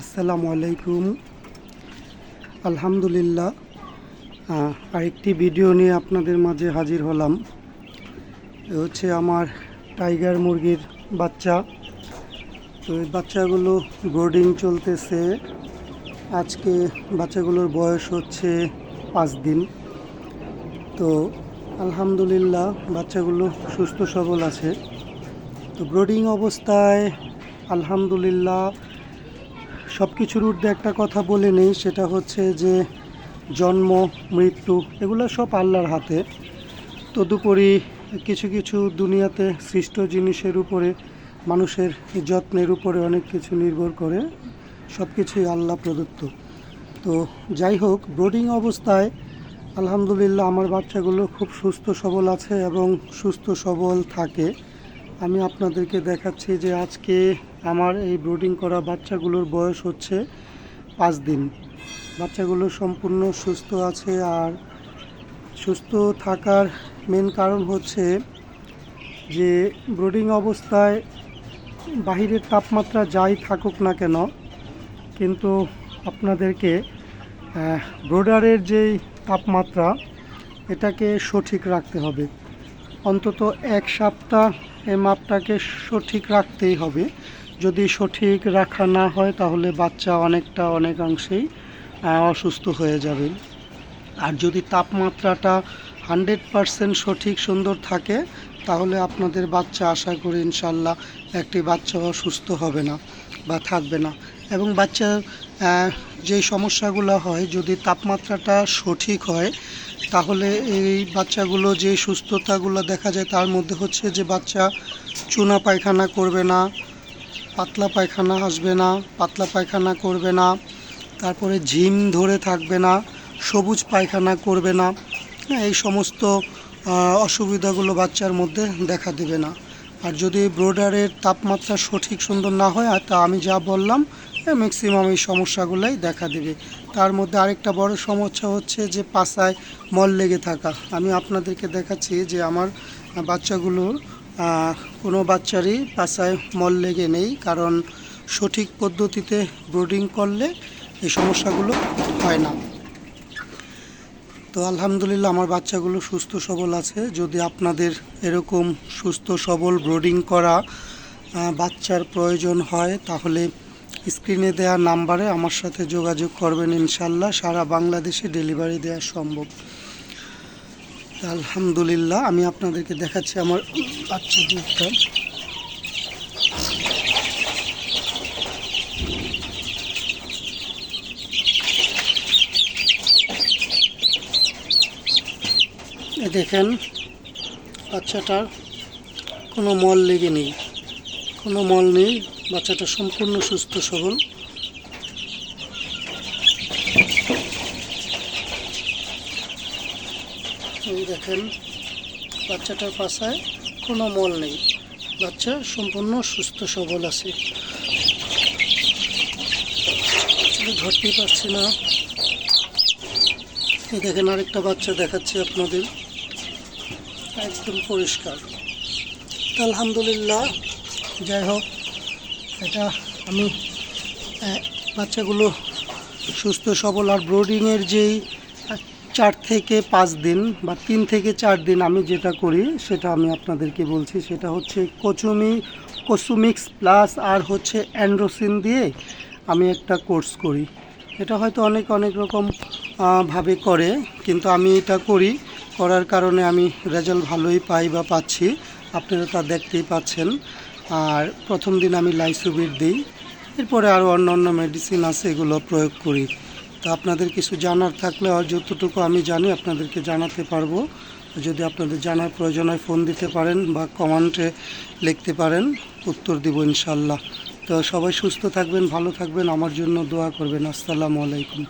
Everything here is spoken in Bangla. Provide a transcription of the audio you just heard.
আসসালামু আলাইকুম। আলহামদুলিল্লাহ আরেকটি ভিডিও নিয়ে আপনাদের মাঝে হাজির হলাম। হচ্ছে আমার টাইগার মুরগির বাচ্চা। তো এই বাচ্চাগুলো ব্রোডিং চলতেছে। আজকে বাচ্চাগুলোর বয়স হচ্ছে পাঁচ দিন। তো আলহামদুলিল্লাহ, বাচ্চাগুলো সুস্থ সবল আছে। তো ব্রোডিং অবস্থায় আলহামদুলিল্লাহ সব কিছুর ঊর্ধ্বে একটা কথা বলে নেই, সেটা হচ্ছে যে জন্ম, মৃত্যু, এগুলো সব আল্লাহর হাতে। তদুপরি কিছু কিছু দুনিয়াতে সৃষ্ট জিনিসের উপরে, মানুষের যত্নের উপরে অনেক কিছু নির্ভর করে সব কিছুই আল্লাহ প্রদত্ত। তো যাই হোক, ব্রোডিং অবস্থায় আলহামদুলিল্লাহ আমার বাচ্চাগুলো খুব সুস্থ সবল আছে এবং সুস্থ সবল থাকে। আমি আপনাদেরকে দেখাচ্ছি যে আজকে আমার এই ব্রোডিং করা বাচ্চাগুলোর বয়স হচ্ছে পাঁচ দিন। বাচ্চাগুলো সম্পূর্ণ সুস্থ আছে আর সুস্থ থাকার মেন কারণ হচ্ছে যে ব্রোডিং অবস্থায় বাহিরের তাপমাত্রা যাই থাকুক না কেন, কিন্তু আপনাদেরকে ব্রোডারের যেই তাপমাত্রা, এটাকে সঠিক রাখতে হবে। অন্তত এক সপ্তাহ এই মাপটাকে সঠিক রাখতেই হবে। যদি সঠিক রাখা না হয়, তাহলে বাচ্চা অনেকটা অনেকাংশেই অসুস্থ হয়ে যাবে। আর যদি তাপমাত্রাটা হান্ড্রেড পারসেন্ট সঠিক সুন্দর থাকে, তাহলে আপনাদের বাচ্চা, আশা করি ইনশাল্লাহ একটি বাচ্চা অসুস্থ হবে না। বা থাকবে না। এবং বাচ্চার যেই সমস্যাগুলো হয় যদি তাপমাত্রাটা সঠিক হয় তাহলে এই বাচ্চাগুলো যে সুস্থতাগুলো দেখা যায় তার মধ্যে হচ্ছে যে বাচ্চা চুনা পায়খানা করবে না পাতলা পায়খানা আসবে না পাতলা পায়খানা করবে না তারপরে ঝিম ধরে থাকবে না সবুজ পায়খানা করবে না হ্যাঁ, এই সমস্ত অসুবিধাগুলো বাচ্চার মধ্যে দেখা দেবে না। আর যদি ব্রোডারের তাপমাত্রা সঠিক সুন্দর না হয় আর তা আমি যা বললাম ম্যাক্সিমাম এই সমস্যাগুলোই দেখা দেবে। তার মধ্যে আরেকটা বড় সমস্যা হচ্ছে যে পাছায় মল লেগে থাকা। আমি আপনাদেরকে দেখাচ্ছি যে আমার বাচ্চাগুলোর কোনো বাচ্চারই পাছায় মল লেগে নেই, কারণ সঠিক পদ্ধতিতে ব্রোডিং করলে এই সমস্যাগুলো হয় না। তো আলহামদুলিল্লাহ আমার বাচ্চাগুলো সুস্থ সবল আছে। যদি আপনাদের এরকম সুস্থ সবল ব্রোডিং করা বাচ্চার প্রয়োজন হয়, তাহলে স্ক্রিনে দেওয়া নাম্বারে আমার সাথে যোগাযোগ করবেন ইনশাল্লাহ। সারা বাংলাদেশে ডেলিভারি দেওয়া সম্ভব। আলহামদুলিল্লাহ, আমি আপনাদেরকে দেখাচ্ছি আমার বাচ্চা দুধটা দেখেন, বাচ্চাটার কোনো মল লেগে নেই। কোনো মল নেই, বাচ্চাটা সম্পূর্ণ সুস্থ, সবল। দেখেন, বাচ্চাটার পাশায় কোনো মল নেই। বাচ্চা সম্পূর্ণ সুস্থ, সবল আছে। ধরতেই পারছি না। দেখেন, আরেকটা বাচ্চা দেখাচ্ছি আপনাদের। একদম পরিষ্কার। আলহামদুলিল্লাহ, যাই হোক, এটা আমি বাচ্চাগুলো সুস্থ, সবল আর ব্রোডিংয়ের যেই চার থেকে পাঁচ দিন বা তিন থেকে চার দিন আমি যেটা করি, সেটা আমি আপনাদেরকে বলছি, সেটা হচ্ছে কচুমি, কসুমিক্স প্লাস আর হচ্ছে অ্যান্ড্রোসিন দিয়ে আমি একটা কোর্স করি। এটা হয়তো অনেক অনেক রকম ভাবে করে, কিন্তু আমি এটা করি করার কারণে আমি রেজাল্ট ভালোই পাই বা পাচ্ছি। আপনারা তা দেখতেই পাচ্ছেন। আর প্রথম দিন আমি লাইসোবিট দিই। এরপরে আরও অন্য অন্য মেডিসিন আছে, এগুলো প্রয়োগ করি। তো আপনাদের কিছু জানার থাকলে যতটুকু আমি জানি আপনাদেরকে জানাতে পারব। যদি আপনাদের জানার প্রয়োজন হয় ফোন দিতে পারেন বা কমেন্টে লিখতে পারেন, উত্তর দিব ইনশাল্লাহ তো সবাই সুস্থ থাকবেন, ভালো থাকবেন। আমার জন্য দোয়া করবেন। আসসালামু আলাইকুম।